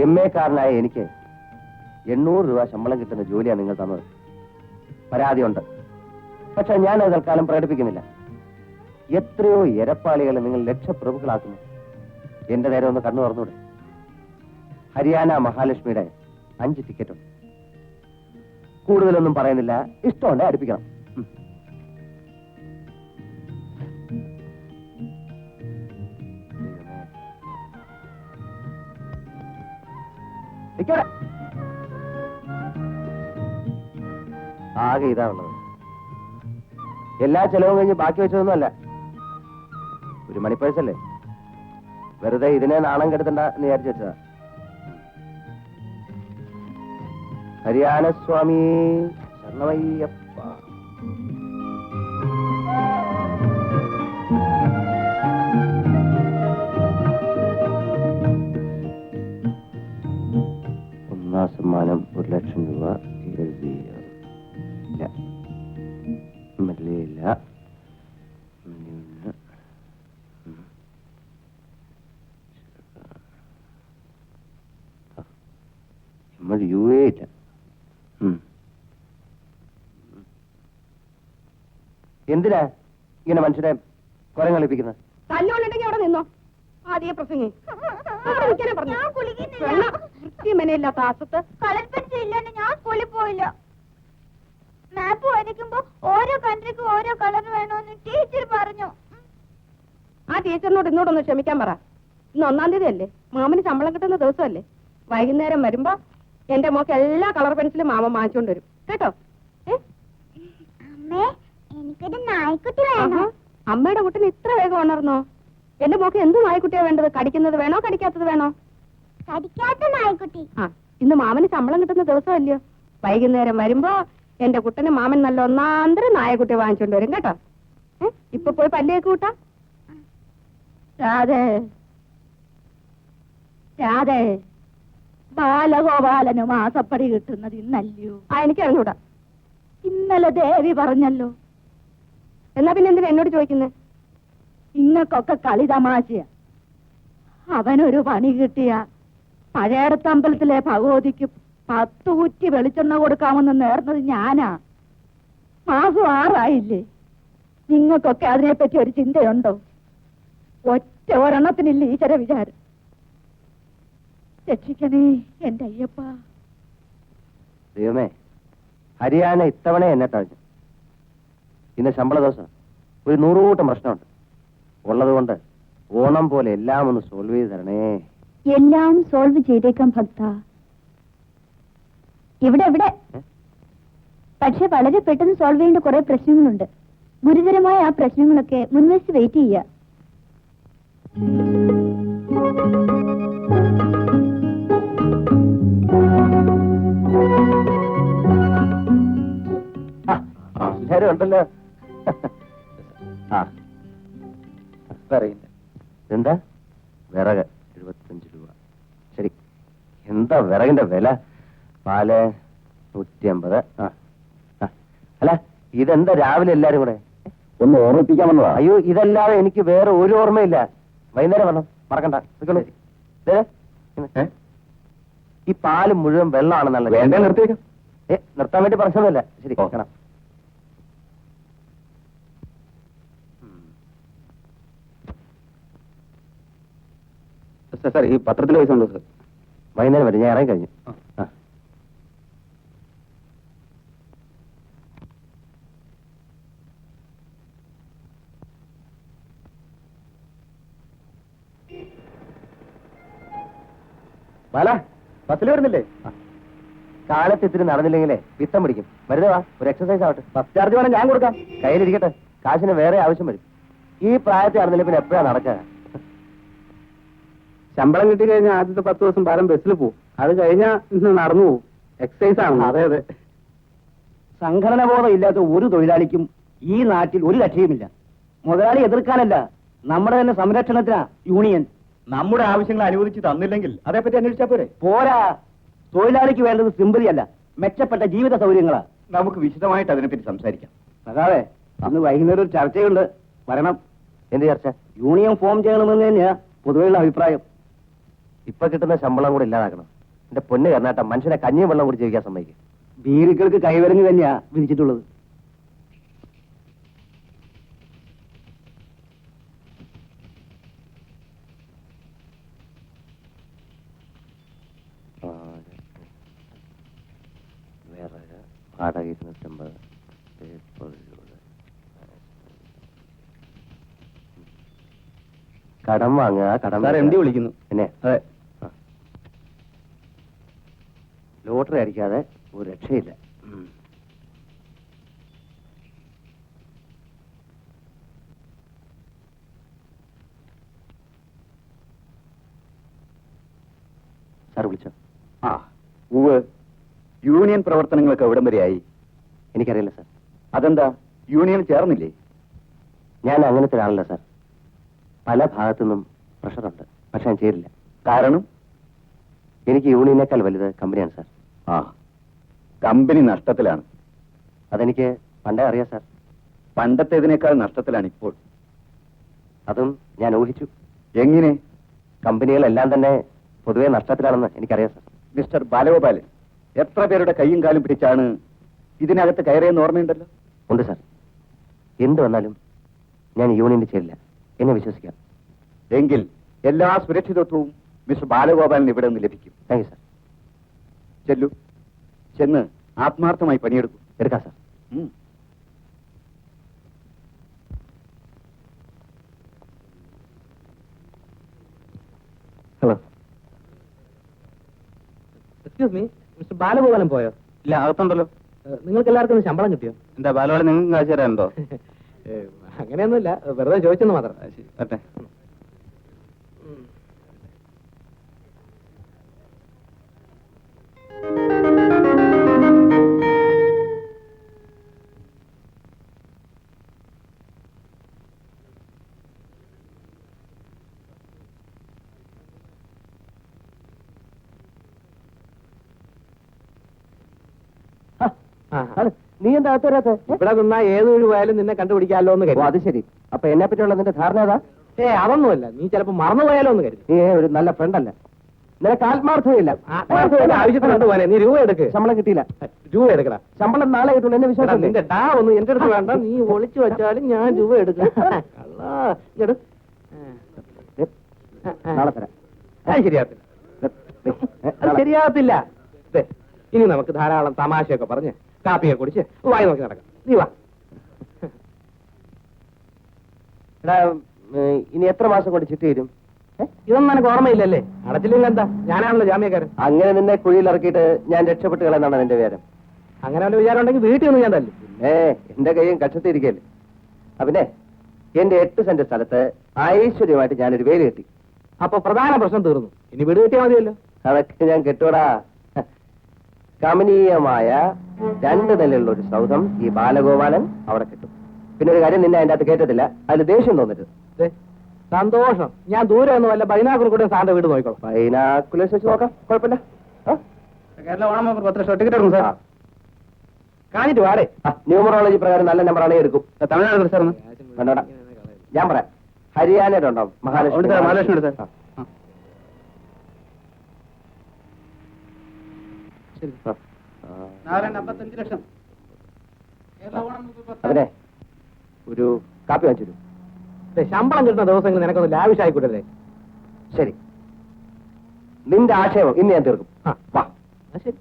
M എക്കാരനായ എനിക്ക് എണ്ണൂറ് രൂപ ശമ്പളം കിട്ടുന്ന ജോലിയാണ് നിങ്ങൾ തന്നത്. പരാതിയുണ്ട്. പക്ഷെ ഞാൻ അത് തൽക്കാലം പ്രകടിപ്പിക്കുന്നില്ല. എത്രയോ എരപ്പാളികളെ നിങ്ങൾ ലക്ഷപ്രഭുക്കളാക്കുന്നു. എന്റെ നേരെ ഒന്ന് കണ്ണു തുറന്നൂടെ. ഹരിയാന മഹാലക്ഷ്മിയുടെ അഞ്ച് ടിക്കറ്റും. കൂടുതലൊന്നും പറയുന്നില്ല. ഇഷ്ടമുണ്ട് അടുപ്പിക്കണം. ആകെ ഇതാ ഉള്ളത്. എല്ലാ ചെലവും കഴിഞ്ഞ് ബാക്കി വെച്ചതൊന്നുമല്ല. ഒരു മണിപ്പേഴ്സല്ലേ വെറുതെ ഇതിനെ നാണം കെടുത്തണ്ട എന്ന് വിചാരിച്ചു വെച്ചതാ. ഹരിയാന സ്വാമി ശരണമയ്യപ്പ. എന്തിനാ ഇങ്ങനെ മനുഷ്യരെ കൊരം കളിപ്പിക്കുന്നത്? തല്ലുകൊണ്ടിട്ടെങ്കിൽ അവിടെ നിന്നോ. ആദ്യ പ്രസംഗി. വൃത്തിമനയില്ലാത്ത ആസത്ത് കളർ പെൻസിൽ ഇല്ലാണ്ട് ഞാൻ സ്കൂളിൽ പോയില്ല മാപ്പ് വരയ്ക്കുമ്പോ ഓരോ കൺട്രിക്കും ഓരോ കളർ വേണമെന്ന് ടീച്ചർ പറഞ്ഞു. ആ ടീച്ചറിനോട് ഇന്നോടൊന്ന് ക്ഷമിക്കാൻ പറ. ഇന്ന് ഒന്നാം തീയതി അല്ലേ മാമന് ശമ്പളം കിട്ടുന്ന ദിവസമല്ലേ? വൈകുന്നേരം വരുമ്പോ എന്റെ മോക്ക് എല്ലാ കളർ പെൻസിലും മാമൻ വാങ്ങിച്ചുകൊണ്ട് വരും. കേട്ടോ? ഏ? എനിക്കൊരു നായ്ക്കുട്ടി. അമ്മയുടെ കുട്ടിന് ഇത്ര വേഗം ഉണർന്നോ? എന്റെ മോക്ക് എന്ത് നായ്ക്കുട്ടിയാ വേണ്ടത്? കടിക്കുന്നത് വേണോ? കടിക്കാത്തത് വേണോ? കടിക്കാത്ത നായ്ക്കുട്ടി. ആ ഇന്ന് മാമന് ശമ്പളം കിട്ടുന്ന ദിവസമല്ലയോ? വൈകുന്നേരം വരുമ്പോ എന്റെ കുട്ടന് മാമൻ നല്ല ഒന്നാന്തരം നായക്കുട്ടി വാങ്ങിച്ചോണ്ട് വരും കേട്ടോ? ഇപ്പൊ പോയി പല്ലേക്ക് കൂട്ടാ. രാധേ. രാധേ. ബാലഗോപാലന് മാസപ്പടി കിട്ടുന്നത് ഇന്നല്ലയോ? ആ എനിക്ക് അറിഞ്ഞൂടാ ഇന്നലെ ദേവി പറഞ്ഞല്ലോ എന്നാ പിന്നെ എന്തിനാ എന്നോട് ചോദിക്കുന്നത് ഇങ്ങക്കൊക്കെ കളി തമാശയാ. അവനൊരു പണി കിട്ടിയ പഴയടത്തമ്പലത്തിലെ ഭഗവതിക്ക് പത്ത് കുറ്റി വെളിച്ചെണ്ണ കൊടുക്കാമെന്ന് നേർന്നത് ഞാനാ. മാസം ആറായില്ലേ? നിങ്ങൾക്കൊക്കെ അതിനെപ്പറ്റി ഒരു ചിന്തയുണ്ടോ? ഒറ്റ ഒരെണ്ണത്തിനില്ല ഈ ചെറിയ വിചാരം? രക്ഷിക്കണേ എന്റെ അയ്യപ്പ. ദൈവമേ ഹരിയാന ഇത്തവണ എന്നെ തഴഞ്ഞു. ഇന്ന് ശമ്പള ദിവസം. ഒരു നൂറുകൂട്ടം പ്രശ്നമുണ്ട്. ഉള്ളത് കൊണ്ട് ഓണം പോലെ എല്ലാം ഒന്ന് സോൾവ് ചെയ്ത് തരണേ. എല്ലാം സോൾവ് ചെയ്തേക്കാം ഭക്ത. ഇവിടെ ഇവിടെ? പക്ഷെ വളരെ പെട്ടെന്ന് സോൾവ് ചെയ്യേണ്ട കുറെ പ്രശ്നങ്ങളുണ്ട്. ഗുരുതരമായ ആ പ്രശ്നങ്ങളൊക്കെ മുൻവശത്ത് വെയിറ്റ് ചെയ്യുക. എല്ലാരും ഉണ്ടല്ലോ. ആ. പറയില്ല എന്താ? വിറക് എഴുപത്തഞ്ച് രൂപ. ശരി. എന്താ വിറകിന്റെ വില? പാൽ നൂറ്റി അമ്പത് ആ. അല്ല ഇതെന്താ രാവിലെ എല്ലാരും കൂടെ? ഒന്ന് ഓർമ്മിപ്പിക്കാൻ വന്നതാ. അയ്യോ ഇതല്ലാതെ എനിക്ക് വേറെ ഒരു ഓർമ്മയില്ല. വൈകുന്നേരം വരണം മറക്കണ്ട. ഈ പാൽ മുഴുവൻ വെള്ളമാണെന്നല്ല നിർത്തിയേക്കാം. ഏ നിർത്താൻ വേണ്ടി പറഞ്ഞതല്ലേ. ശരി സാർ സാർ ഈ പത്രത്തിന്റെ പൈസ ഉണ്ടോ സാർ? വൈകുന്നേരം വരെ ഞാൻ ഇറങ്ങി കഴിഞ്ഞു ആ. ബാല ബസ്സിൽ വരുന്നില്ലേ? കാലത്ത് ഇത്തിരി നടന്നില്ലെങ്കിലേ പിത്തം പിടിക്കും. വരുന്നേ വാ ഒരു എക്സസൈസ് ആവട്ടെ. ബസ് ചാർജ് വേണം ഞാൻ കൊടുക്കാം. കയ്യിലിരിക്കട്ടെ കാശിന് വേറെ ആവശ്യം വരും. ഈ പ്രായത്തിൽ നടന്നില്ല പിന്നെ എപ്പോഴാണ് നടക്കുക? ശമ്പളം കിട്ടി കഴിഞ്ഞാൽ ആദ്യത്തെ പത്ത് ദിവസം ബാലം ബസ്സിൽ പോകും അത് കഴിഞ്ഞാൽ ഇന്ന് നടന്നു പോകും എക്സസൈസ് ആണ്. അതെ അതെ. സംഘടന ബോധം ഇല്ലാത്ത ഒരു തൊഴിലാളിക്കും ഈ നാട്ടിൽ ഒരു രക്ഷയുമില്ല. മുതലാളി എതിർക്കാനല്ല നമ്മുടെ തന്നെ സംരക്ഷണത്തിനാ യൂണിയൻ. നമ്മുടെ ആവശ്യങ്ങൾ അനുവദിച്ച് തന്നില്ലെങ്കിൽ അതേപ്പറ്റി അന്വേഷിച്ചാ പോരെ? പോരാ. തൊഴിലാളിക്ക് വേണ്ടത് സിമ്പതി അല്ല മെച്ചപ്പെട്ട ജീവിത സൗകര്യങ്ങളാ. നമുക്ക് വിശദമായിട്ട് അതിനെപ്പറ്റി സംസാരിക്കാം. സഖാവേ അന്ന് വൈകുന്നേരം ഒരു ചർച്ചയുണ്ട്. വരണം. എന്ത് ചർച്ച? യൂണിയൻ ഫോം ചെയ്യണമെന്ന് തന്നെയാ പൊതുവെയുള്ള അഭിപ്രായം. ഇപ്പൊ കിട്ടുന്ന ശമ്പളം കൂടെ ഇല്ലാതാക്കണം. എന്റെ പൊന്ന് കർണാട്ട മനുഷ്യനെ കഞ്ഞിയും വെള്ളം കൂടി ജീവിക്കാൻ സമ്മതിക്കും. ബീരുക്കൾക്ക് കൈവരഞ്ഞു തന്നെയാ വിധിച്ചിട്ടുള്ളത്. വാടക ഇരുന്നൂറ്റമ്പത്. കടം വാങ്ങുക കടം വിളിക്കുന്നു. പിന്നെ? അതെ. അടിക്കാതെ ഒരു രക്ഷയില്ല. സാർ വിളിച്ചോ? ആ. ഉവ് യൂണിയൻ പ്രവർത്തനങ്ങളൊക്കെ എവിടം വരെയായി. എനിക്കറിയില്ല സാർ. അതെന്താ? യൂണിയൻ ചേർന്നില്ലേ? ഞാൻ അങ്ങനത്തെ ഒരാളല്ല സാർ. പല ഭാഗത്തു നിന്നും പ്രഷറുണ്ട്. പക്ഷെ ഞാൻ ചേരില്ല കാരണം? എനിക്ക് യൂണിയനേക്കാൾ വലുത് കമ്പനിയാണ് സാർ. ആ. കമ്പനി നഷ്ടത്തിലാണ്. അതെനിക്ക് പണ്ടേ അറിയാം സാർ. പണ്ടത്തേതിനേക്കാൾ നഷ്ടത്തിലാണ് ഇപ്പോൾ അതും ഞാൻ ഊഹിച്ചു. എങ്ങനെ? കമ്പനികളെല്ലാം തന്നെ പൊതുവെ നഷ്ടത്തിലാണെന്ന് എനിക്കറിയാം സാർ. മിസ്റ്റർ ബാലഗോപാലൻ എത്ര പേരുടെ കൈയും കാലും പിടിച്ചാണ് ഇതിനകത്ത് കയറിയെന്ന് ഓർമ്മയുണ്ടല്ലോ? ഉണ്ട് സാർ. എന്ത് വന്നാലും ഞാൻ യൂണിയനിൽ ചേരില്ല. എന്നെ വിശ്വസിക്കാം. എങ്കിൽ എല്ലാ സുരക്ഷിതത്വവും മിസ്റ്റർ ബാലഗോപാലിന് ഇവിടെ നിന്ന് ലഭിക്കും. Thank you sir. ചെല്ലു. ചെന്ന് ആത്മാർത്ഥമായി പണിയെടുക്കൂ. എടുക്കാം sir. ബാലഗോപാലം hello excuse me mister Balagopalan പോയോ? ഇല്ല അകത്തുണ്ടല്ലോ. നിങ്ങൾക്ക് എല്ലാവർക്കും ശമ്പളം കിട്ടിയോ? എന്താ ബാലഗോപാലം നിങ്ങൾക്ക് കാശ് തരാനുണ്ടോ? അങ്ങനെയൊന്നുമില്ല. വെറുതെ ചോദിച്ചെന്ന് മാത്രം. പറ്റേ നീ എന്താ അകത്ത് വരാത്തെ? ഏ? ഇവിടെ നിന്നാ ഏത് വഴി പോയാലും നിന്നെ കണ്ടുപിടിക്കാമല്ലോ എന്ന് കരുതി. അത് ശരി. അപ്പൊ എന്നെ പറ്റിയുള്ള നിന്റെ ധാരണ ഏതാ? ഏ അതൊന്നുമല്ല. നീ ചിലപ്പോ മറന്നു പോയാലോ എന്ന് കരുതി. ഏ ഒരു നല്ല ഫ്രണ്ട് ഫ്രണ്ടല്ല നിനക്ക് ആവശ്യത്തിനുണ്ട് പോലെ നീ രൂപ എടുക്ക്. ശമ്പളം കിട്ടിയില്ല. രൂപ എടുക്കടാ. ശമ്പളം നാളെ കിട്ടുള്ളൂ എന്നെ വിശ്വാസം നിന്റെ ഡാ ഒന്നും എന്റെ അടുത്ത് വേണ്ട. നീ ഒളിച്ചു വെച്ചാലും ഞാൻ രൂപ എടുക്കാം. നാളെ തരാം. ശരിയാകത്തില്ല. ശരിയാകത്തില്ല. ഇനി നമുക്ക് ധാരാളം തമാശയൊക്കെ പറഞ്ഞ് കാപ്പിയൊക്കെ കുടിച്ച് വായി നോക്കി നടക്കാം. നീ വാ. എടാ ഇനി എത്ര മാസം കൊണ്ട് ചിട്ടി വരും? ഇതൊന്നും എനിക്ക് ഓർമ്മയില്ലല്ലേ? അടച്ചില്ലെങ്കിൽ എന്താ? ഞാനാണല്ലോ ജാമ്യക്കാരൻ. അങ്ങനെ നിന്നെ കുഴിയിൽ ഇറക്കിയിട്ട് ഞാൻ രക്ഷപ്പെട്ട് കളയെന്നാണ് നിന്റെ വിചാരം. അങ്ങനെ ഒരു വിചാരം ഉണ്ടെങ്കിൽ വീട്ടിൽ ഒന്നും ഞാൻ തല്ലു. ഏ എന്റെ കൈയും കക്ഷത്തിരിക്കല്ലേ അപ്പിന്നെ എന്റെ എട്ട് സെന്റ് സ്ഥലത്ത് ഐശ്വര്യമായിട്ട് ഞാനൊരു വേലി കെട്ടി. അപ്പൊ പ്രധാന പ്രശ്നം തീർന്നു. ഇനി വീട് കിട്ടിയാൽ മതിയല്ലോ. അതൊക്കെ ഞാൻ കെട്ടൂടാ കമനീയമായ രണ്ട് നിലയുള്ള ഒരു സൗധം ഈ ബാലഗോപാലൻ അവിടെ കിട്ടും. പിന്നെ ഒരു കാര്യം നിന്നെ അതിന്റെ അകത്ത് കേട്ടത്തില്ല അതിൽ ദേഷ്യം തോന്നരുത്. ദേ, സന്തോഷം. ഞാൻ ദൂരെ ഒന്നും അല്ല ബൈനാക്കുർ കൂടെ സാറിന്റെ വീട് നോക്കിക്കോളാം. ബൈനാക്കുലേഴ്സ് വെച്ച് നോക്കാം. കുഴപ്പമില്ല? കേരള ഓണം പത്ത് ലക്ഷം ടിക്കറ്റ് എടുക്കും സാർ. കാണിട്ട് വാടേ. ന്യൂമറോളജി പ്രകാരം നല്ല നമ്പറാണെങ്കിൽ എടുക്കും. തമിഴ്നാട് സാർ ഞാൻ പറയാം. ഹരിയാനയുടെ മഹാലക്ഷ്മി മഹാലക്ഷ്മി ഉണ്ട് സാർ. അമ്പത്തഞ്ച് ലക്ഷം. ഒരു കാപ്പി വാങ്ങിച്ചു ശമ്പളം കിട്ടുന്ന ദിവസങ്ങൾ നിനക്കൊന്ന് ലാവിഷായിക്കൂടല്ലേ ശരി. നിന്റെ ആക്ഷേപം ഇന്ന് ഞാൻ തീർക്കും. ആ. വാ. ശരി.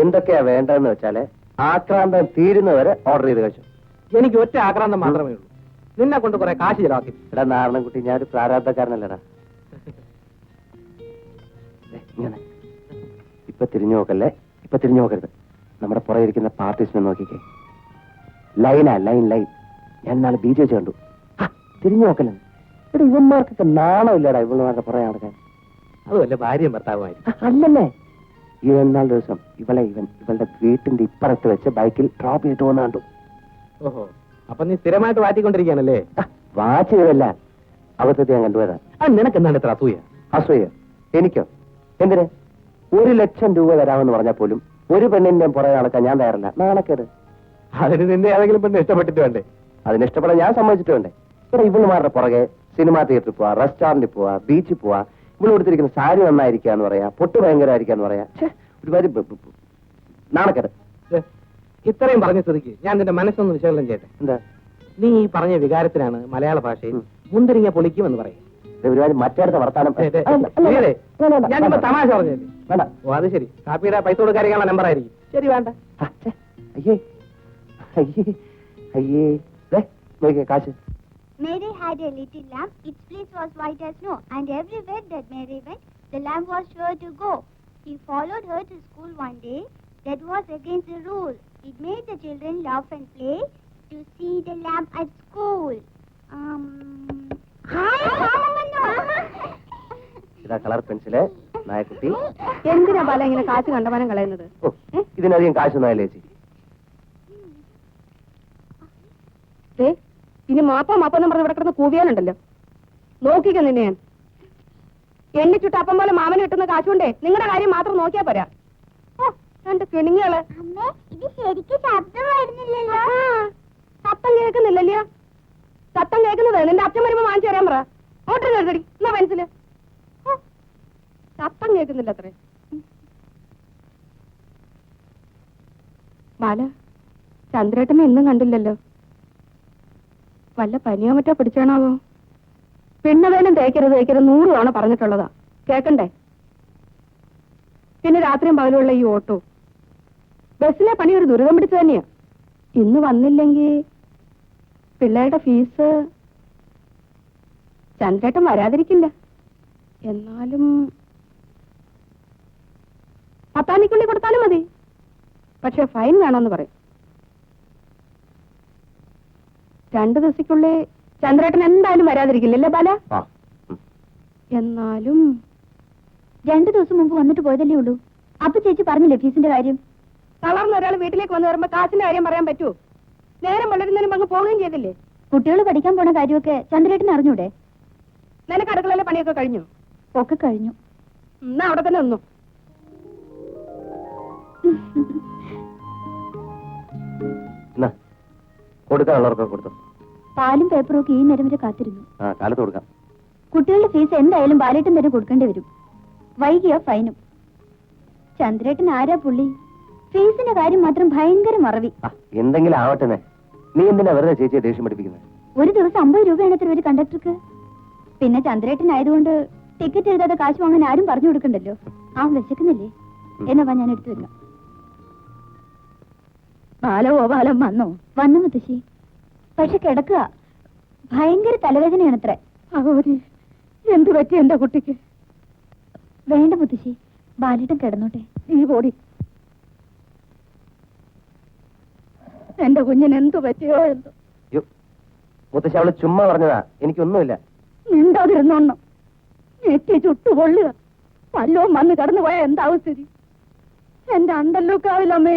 എന്തൊക്കെയാ വേണ്ടതെന്ന് വെച്ചാൽ ആക്രാന്തം തീരുന്നവരെ ഓർഡർ ചെയ്ത് കഴിച്ചു. എനിക്ക് ഒറ്റ ആക്രാന്തം മാത്രമേ ഉള്ളൂ. നിന്നെ കൊണ്ട് കുറെ കാശ് ചിലവാക്കി. എടാ നാരണൻകുട്ടി ഞാനൊരു പ്രാരാബ്ധക്കാരനല്ലടാ. ദേ, ഇങ്ങനെ. ഇപ്പൊ തിരിഞ്ഞു നോക്കല്ലേ? ഇപ്പൊ തിരിഞ്ഞു നോക്കരുത്. നമ്മുടെ പുറകെ ഇരിക്കുന്ന പാർട്ടീസിനെ നോക്കിക്കേ. ലൈനാ ലൈൻ ലൈൻ. ഞാൻ നാളെ ബി ജെ കണ്ടു. തിരിഞ്ഞു നോക്കല്ലേ? ഇവിടെ ഇവന്മാർക്കൊക്കെ നാണമില്ലടാ ഇവളുമാരുടെ പുറകെ നടക്കാൻ. അത് ഭാര്യയും ഭർത്താവുമായി അല്ലല്ലേ? ഇവൻ നാല് ദിവസം ഇവളെ ഇവൻ ഇവളുടെ വീട്ടിന്റെ ഇപ്പുറത്ത് വെച്ച് ബൈക്കിൽ ഡ്രോപ്പ് ചെയ്തിട്ട് പോകുന്ന കണ്ടു. ഓഹോ. അപ്പൊ നീ സ്ഥിരമായിട്ട് വാറ്റിക്കൊണ്ടിരിക്കുകയാണല്ലേ? ആ, വാച്ച് ചെയ്തല്ല അബദ്ധത്തെ ഞാൻ കണ്ടുപോയതാ. ആ നിനക്ക് എന്താണ് ഇത്ര അസൂയ? അസൂയ. എനിക്കോ? എന്തിന്? ഒരു ലക്ഷം രൂപ തരാമെന്ന് പറഞ്ഞാൽ പോലും ഒരു പെണ്ണിന്റെ പുറകെ നടക്കാൻ ഞാൻ തയ്യാറല്ല. നാണക്കേട്. അതിന് നിന്നെ ഏതെങ്കിലും പെണ്ണ് ഇഷ്ടപ്പെട്ടിട്ട് വേണ്ടേ? അതിന് ഇഷ്ടപ്പെടാൻ ഞാൻ സമ്മതിച്ചിട്ടുണ്ട് ഇവിടെ ഇവളുമാരുടെ പുറകെ സിനിമാ തിയേറ്ററിൽ പോവാ റെസ്റ്റോറന്റിൽ പോവാ ബീച്ചിൽ പോവാ. ഇവിടെ കൊടുത്തിരിക്കുന്ന സാരി നന്നായിരിക്കാന്ന് പറയാ പൊട്ട് ഭയങ്കരമായിരിക്കാന്ന് പറയാ. ഒരുപാട് നാണക്കേട്. ഇത്രയും പറഞ്ഞ സ്ഥിതിക്ക് ഞാൻ നിന്റെ മനസ്സൊന്ന് വിശകലനം ചെയ്യട്ടെ. എന്താ? നീ ഈ പറഞ്ഞ വികാരത്തിനാണ് മലയാള ഭാഷയിൽ മുന്തിരിങ്ങ പൊളിക്കുമെന്ന് പറയും. ഒരുപാട് മറ്റേടത്തെ വർത്താനം. ഞാൻ തമാശ പറഞ്ഞല്ലേ വേണ്ട. ഓ അത് ശരി. കാപ്പിയുടെ പൈസ കൊടുക്കാനുള്ള നമ്പർ ആയിരിക്കും. ശരി വേണ്ട. അയ്യേ. അയ്യേ അയ്യേ. നോക്കിയേ കാശ്. Mary had a little lamb. Its fleece was white as snow, and everywhere that Mary went, the lamb was sure to go. He followed her to school one day. That was against the rule. It made the children laugh and play. To see the lamp at school. Um. ഇതാ colour pencil നായക്കുട്ടി. എന്തിനാ ബാല ഇങ്ങനെ കാശ് കണ്ടമാനം കളയുന്നത്? ഓ ഇതിനധികം കാശൊന്നും ചേച്ചി? ഇനി മാപ്പ മാപ്പെന്നും പറഞ്ഞ് ഇവിടെ കിടന്ന് കൂവിയാനുണ്ടല്ലോ നോക്കിക്ക നിന്നെ ഞാൻ. എന്നെ ചുട്ട് അപ്പം പോലെ മാമന് കിട്ടുന്ന കാശുകൊണ്ടേ നിങ്ങളുടെ കാര്യം മാത്രം നോക്കിയാ പോരാ. രണ്ട് കിണിങ്ങൾ അമ്മേ ഇത് ശരിക്കും ശബ്ദം വരുന്നില്ലല്ലോ സത്തം കേൾക്കുന്നില്ലല്ലോ സത്തം കേൾക്കുന്നത് നിന്റെ അച്ഛൻ വരുമ്പോ വാങ്ങിച്ചു തരാൻ പറ. ഓട്ടർ എഴുതടി എന്നാ പെൻസിൽ? ശബ്ദം കേൾക്കുന്നില്ല അത്രേ ബാല ചന്ദ്രേട്ടനെ ഇന്നും കണ്ടില്ലല്ലോ. വല്ല പനിയോ മറ്റോ പിടിച്ചാണാവോ? പിണ്ണവേനും തേക്കരുത് തേക്കരുത് നൂറ് തവണ പറഞ്ഞിട്ടുള്ളതാ. കേക്കണ്ടേ? പിന്നെ രാത്രിയും പകലുള്ള ഈ ഓട്ടോ. ബസ്സിലെ പണി ഒരു ദുരിതം പിടിച്ചു തന്നെയാ. ഇന്ന് വന്നില്ലെങ്കിൽ പിള്ളേരുടെ ഫീസ് ചന്ദ്രേട്ടൻ വരാതിരിക്കില്ല. എന്നാലും പത്താനിക്കുള്ളി കൊടുത്താലും മതി. പക്ഷെ ഫൈൻ വേണമെന്ന് പറയും. രണ്ടു ദിവസക്കുള്ളിൽ ചന്ദ്രേട്ടൻ എന്തായാലും വരാതിരിക്കില്ലല്ലേ ബാല? എന്നാലും രണ്ടു ദിവസം മുമ്പ് വന്നിട്ട് പോയതല്ലേ ഉള്ളൂ. അപ്പൊ ചേച്ചി പറഞ്ഞില്ലേ ഫീസിന്റെ കാര്യം? തളർന്ന ഒരാൾ വീട്ടിലേക്ക് വന്നു വരുമ്പോ കാശിന്റെ കാര്യം പറയാൻ പറ്റൂ. നേരം വളരുന്നതിനും അങ്ങ് പോവുകയും ചെയ്തില്ലേ? കുട്ടികൾ പഠിക്കാൻ പോണ കാര്യമൊക്കെ ചന്ദ്രേട്ടൻ അറിഞ്ഞൂടെ? നിനക്ക് അടുക്കളയിലെ പണിയൊക്കെ കഴിഞ്ഞു? ഒക്കെ കഴിഞ്ഞു. എന്നാ അവിടെ തന്നെ നിന്നു. കൊടുക്കാനുള്ളവർക്കൊക്കെ കൊടുത്തു. പാലും പേപ്പറും ഒക്കെ ഈ നേരം വരെ കാത്തിരുന്നു. ആ കാലത്ത് കൊടുക്കാം. കുട്ടികളുടെ ഫീസ് എന്തായാലും ബാലേട്ടൻ തന്നെ കൊടുക്കേണ്ടി വരും. വൈകിയ ഫൈനും. ചന്ദ്രേട്ടൻ ആരാ പുള്ളി? ഫീസിന്റെ കാര്യം മാത്രം ഭയങ്കര മറവി. എന്തെങ്കിലും ആവട്ടെ നീ എന്തിനാ വെറുതെ ചേച്ചിയെ ദേഷ്യം പഠിപ്പിക്കുന്നത് ഒരു ദിവസം അമ്പത് രൂപയാണ് ഒരു കണ്ടക്ടർക്ക്? പിന്നെ ചന്ദ്രേട്ടൻ ആയതുകൊണ്ട് ടിക്കറ്റ് എഴുതാതെ കാശ് വാങ്ങാൻ ആരും പറഞ്ഞു കൊടുക്കണ്ടല്ലോ? ആ വിശക്കുന്നില്ലേ? എന്നാ ഞാൻ എടുത്തു വെക്കാം ബാലവോ ബാലം വന്നോ? വന്നു മുത്തശ്ശി. പക്ഷെ കിടക്കുക. ഭയങ്കര തലവേദനയാണത്രേ. ഭഗവതി എന്തു പറ്റി എന്റെ കുട്ടിക്ക്? വേണ്ട മുത്തശ്ശി. ബാലിട്ടം കിടന്നോട്ടെ. ഈ ബോഡി എന്റെ കുഞ്ഞിന് എന്തു പറ്റിയോ എന്തോ മുത്തശ്ശി അവൾ ചുമ്മാ പറഞ്ഞതാ. എനിക്കൊന്നുമില്ല. മിണ്ടാതിരുന്നോണ്ണം ഞെട്ടി ചുട്ടു പൊള്ളുക വല്ലവും വന്ന് കടന്നു പോയാ എന്താവും സ്ഥിതി എന്റെ അണ്ടല്ലൂക്കാവിലമ്മേ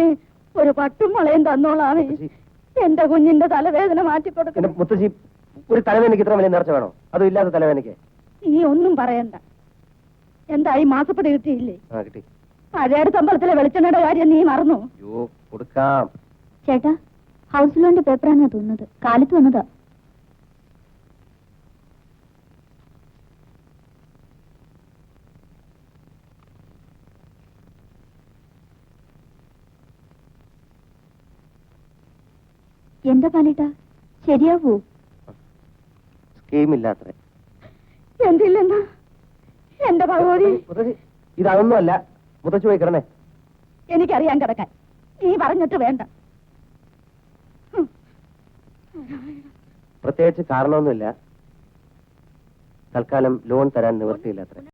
ഒരു പട്ടും വളയും തന്നോളാമേ. എന്റെ കുഞ്ഞിന്റെ തലവേദന മാറ്റി എന്റെ കൊടുക്കണം മുത്തശ്ശി ഒരു തലവേദനയ്ക്ക് ഇത്ര വലിയ നേർച്ച വേണോ? അതും ഇല്ലാത്ത തലവേദനയ്ക്ക്. നീ ഒന്നും പറയണ്ട. എന്താ ഈ മാസപ്പടി കിട്ടിയില്ലേ? ആ കിട്ടി. പഴയടുത്ത അമ്പലത്തിലെ വെളിച്ചെണ്ണയുടെ കാര്യം നീ മറന്നു? കൊടുക്കാം. ചേട്ടാ ഹൗസ് ലോണിന്റെ പേപ്പറാണെന്നാ തോന്നുന്നത്. കാലത്ത് വന്നതാ. എന്താ പാലേട്ടാ? ശരിയാവൂ? സ്കീം ഇല്ലാത്രേ എന്തില്ലെന്നാ? എന്റെ ഭഗവതി? ഇതൊന്നുമല്ല മുതച്ചു പോയി കിടന്നേ. എനിക്കറിയാൻ കിടക്കാൻ. നീ പറഞ്ഞിട്ട് വേണ്ട. പ്രത്യേകിച്ച് കാരണമൊന്നുമില്ല. തൽക്കാലം ലോൺ തരാൻ നിവൃത്തിയില്ല അത്ര.